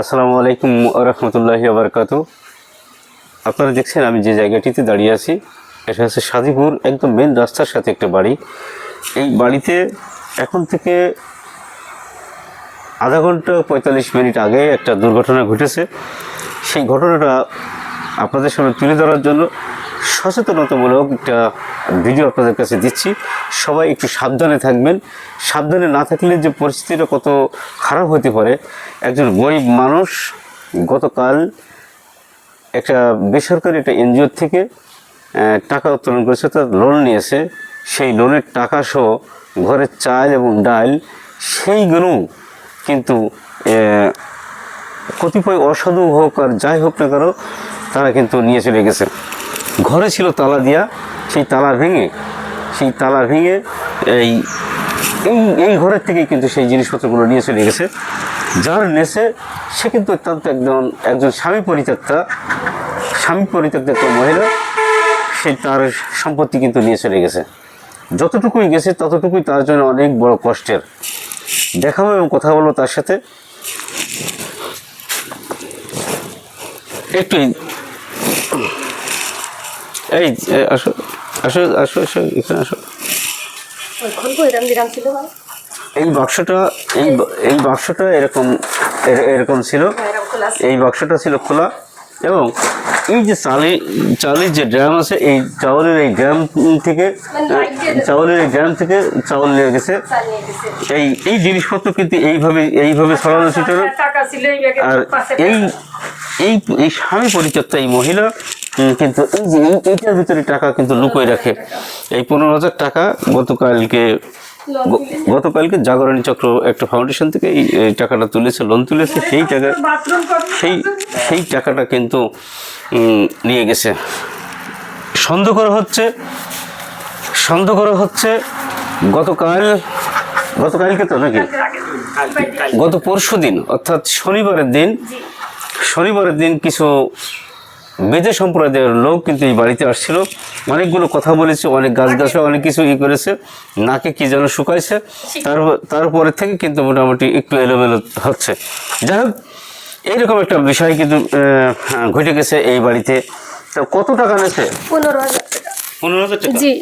আসসালামু আলাইকুম রহমতুল্লাহি আবরকাত আপনারা দেখছেন আমি যে জায়গাটিতে দাঁড়িয়ে আছি, এটা হচ্ছে সাদিপুর একদম মেন রাস্তার সাথে একটা বাড়ি। এই বাড়িতে এখন থেকে আধা ঘণ্টা পঁয়তাল্লিশ মিনিট আগে একটা দুর্ঘটনা ঘটেছে। সেই ঘটনাটা আপনাদের সামনে তুলে ধরার জন্য সচেতনতামূলক একটা ভিডিও আপনাদের কাছে দিচ্ছি। সবাই একটু সাবধানে থাকবেন। সাবধানে না থাকলে যে পরিস্থিতিটা কত খারাপ হতে পারে, একজন গরিব মানুষ গতকাল একটা বেসরকারি একটা এনজিওর থেকে টাকা উত্তোলন করেছে, তার লোন নিয়েছে। সেই লোনের টাকা সহ ঘরের চাল এবং ডাল সেইগুলো কিন্তু কতিপয় অসাধু হোক আর যাই হোক না কারও তারা কিন্তু নিয়ে চলে গেছে। ঘরে ছিল তালা দিয়া, সেই তালা ভেঙে, সেই তালা ভেঙে এই এই এই ঘরের থেকেই কিন্তু সেই জিনিসপত্রগুলো নিয়ে চলে গেছে। যার নেছে সে কিন্তু অত্যন্ত একজন একজন স্বামী পরিত্যক্তা, স্বামী পরিত্যক্ত একটা মহিলা, সে তার সম্পত্তি কিন্তু নিয়ে চলে গেছে। যতটুকুই গেছে ততটুকুই তার জন্য অনেক বড় কষ্টের। দেখাবো এবং কথা বলব তার সাথে। একটু এই- আসো আসো আসো আসো এখানে আসো। এই বাক্সটা এই এই বাক্সটা এরকম এর- এরকম ছিল। আছে। এই বাক্সটা ছিল খোলা এবং এই যে চালি চালের যে ড্রাম আছে এই চাউলের এই ড্রাম থেকে চাউলের এই ড্রাম থেকে চাউল নিয়ে গেছে। এই এই জিনিসপত্র কিন্তু এইভাবে এইভাবে ছড়ানো ছিটানো ছিল। আর এই এই এই স্বামী পরিত্যক্তা এই মহিলা কিন্তু এই যে এইটার ভিতরে টাকা কিন্তু লুকোয় রাখে। এই পনেরো হাজার টাকা গতকালকে গতকালকে জাগরণী চক্র একটা ফাউন্ডেশন থেকে এই টাকাটা তুলেছে লোন তুলেছে সেই টাকা সেই সেই টাকাটা কিন্তু নিয়ে গেছে। সন্দেহ করা হচ্ছে সন্দেহ করা হচ্ছে গতকাল গতকালকে তো নাকি? গত পরশু দিন অর্থাৎ শনিবারের দিন শনিবারের দিন কিছু বেদে সম্প্রদায়ের লোক কিন্তু এই বাড়িতে আসছিল। অনেকগুলো কথা বলেছে অনেক গাছ গাছ অনেক কিছু ই করেছে। নাকে কি যেন শুকাইছে। তার তারপরে থেকে কিন্তু মোটামুটি একটু এলোমেলো হচ্ছে। যাই হোক এইরকম একটা বিষয় কিন্তু ঘটে গেছে এই বাড়িতে। তো কত টাকা নিয়েছে? পনেরো হাজার টাকা। পনেরো হাজার টাকা? জি।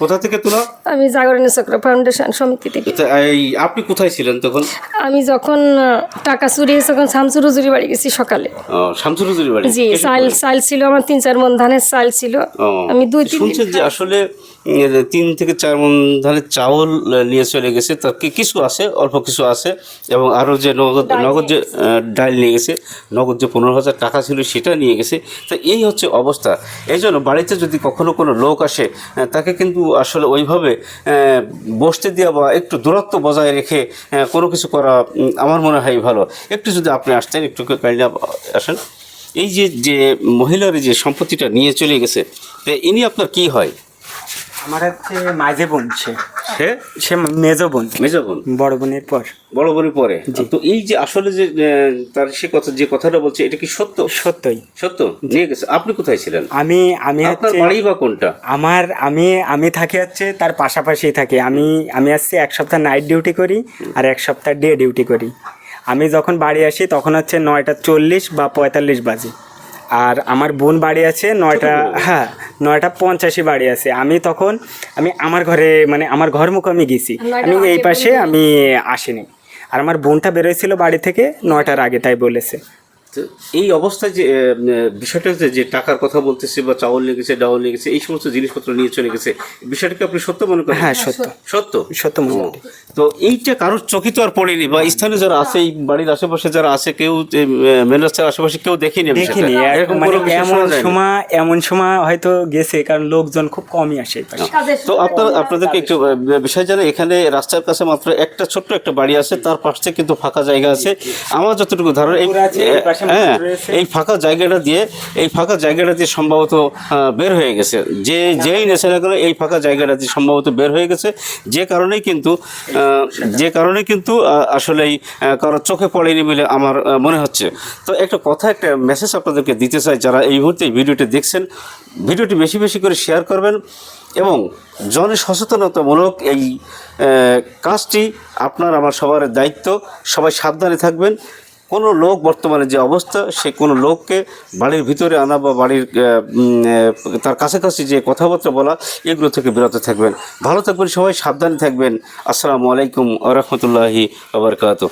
কোথা থেকে তোলা? আমি জাগরণী চক্র ফাউন্ডেশন সমিতি থেকে। এই আপনি কোথায় ছিলেন তখন? আমি যখন টাকা চুরি তখন শামসুর হুজুরি বাড়ি গেছি সকালে। শামসুর হুজুরি বাড়ি। জি চাল চাল ছিল আমার তিন চার মন ধানের চাল ছিল। আমি দুই তিন শুনছেন যে আসলে তিন থেকে চার মন ধানের চাউল নিয়ে চলে গেছে। তার কি- কিছু আছে অল্প কিছু আছে এবং আরও যে নগদ নগদ যে ডাল নিয়ে গেছে নগদ যে পনেরো হাজার টাকা ছিল সেটা নিয়ে গেছে। তো এই হচ্ছে অবস্থা। এই জন্য বাড়িতে যদি কখনো কোনো লোক আসে তাকে কিন্তু আসলে ওইভাবে বসতে দেওয়া বা একটু দূরত্ব বজায় রেখে কোনো কিছু করা আমার মনে হয় ভালো। একটু যদি আপনি আসতেন একটু কাইন্ডলি আসেন। এই যে যে মহিলার যে সম্পত্তিটা নিয়ে চলে গেছে তো ইনি আপনার কি হয়? আমার হচ্ছে মাঝে বোন সে। সে? সে মেজো বোন। মেজো বোন? বড় বোনের পর। বড় বোনের পরে? তো এই যে আসলে যে তার সে কথা যে কথাটা বলছে এটা কি সত্য? সত্যই। সত্য? নিয়ে গেছে। আপনি কোথায় ছিলেন? আমি আমি আপনার হচ্ছে বাড়ি বা কোনটা? আমার আমি আমি থাকি হচ্ছে তার পাশাপাশি থাকি। আমি আমি আসছি এক সপ্তাহ নাইট ডিউটি করি আর এক সপ্তাহ ডে ডিউটি করি। আমি যখন বাড়ি আসি তখন হচ্ছে নয়টা চল্লিশ বা পঁয়তাল্লিশ বাজে। আর আমার বোন বাড়ি আছে নয়টা হ্যাঁ নয়টা পঞ্চাশে বাড়ি আছে। আমি তখন আমি আমার ঘরে মানে আমার ঘর মুখে আমি গেছি। আমি এই পাশে আমি আসিনি। আর আমার বোনটা বেরোয়ছিল বাড়ি থেকে নয়টার আগে তাই বলেছে। তো এই অবস্থায় যে বিষয়টা হচ্ছে যে টাকার কথা বলতেছে বা চাউল নিয়ে গেছে ডাউল নিয়ে গেছে এই সমস্ত জিনিসপত্র নিয়ে চলে গেছে বিষয়টাকে আপনি সত্য মনে করেন? হ্যাঁ সত্য। সত্য। সত্য। মনে। তো এইটা কারোর চকিত আর পড়েনি বা স্থানীয় যারা আছে এই বাড়ির আশেপাশে যারা আছে কেউ মেন রাস্তার আশেপাশে কেউ দেখেনি। দেখিনি। মানে এমন সময় এমন সময় হয়তো গেছে কারণ লোকজন খুব কমই আসে তো আপনার আপনাদেরকে একটু বিষয় জানে এখানে রাস্তার কাছে মাত্র একটা ছোট্ট একটা বাড়ি আছে তার পাশে কিন্তু ফাঁকা জায়গা আছে। আমার যতটুকু ধারণা এই হ্যাঁ এই ফাঁকা জায়গাটা দিয়ে এই ফাঁকা জায়গাটা দিয়ে সম্ভবত বের হয়ে গেছে। যে যেই নেশা না করে এই ফাঁকা জায়গাটা দিয়ে সম্ভবত বের হয়ে গেছে যে কারণেই কিন্তু যে কারণে কিন্তু আসলেই কারোর চোখে পড়েনি বলে আমার মনে হচ্ছে। তো একটা কথা একটা মেসেজ আপনাদেরকে দিতে চাই যারা এই মুহূর্তে এই ভিডিওটি দেখছেন ভিডিওটি বেশি বেশি করে শেয়ার করবেন এবং জনসচেতনতামূলক এই কাজটি আপনার আমার সবার দায়িত্ব। সবাই সাবধানে থাকবেন। কোনো লোক বর্তমানে যে অবস্থা, সে কোনো লোককে বাড়ির ভিতরে আনা বা বাড়ির তার কাছাকাছি যে কথাবার্তা বলা, এগুলো থেকে বিরত থাকবেন। ভালো থাকবেন সবাই, সাবধানে থাকবেন। আসসালামু আলাইকুম রহমতুল্লাহি আবরকাত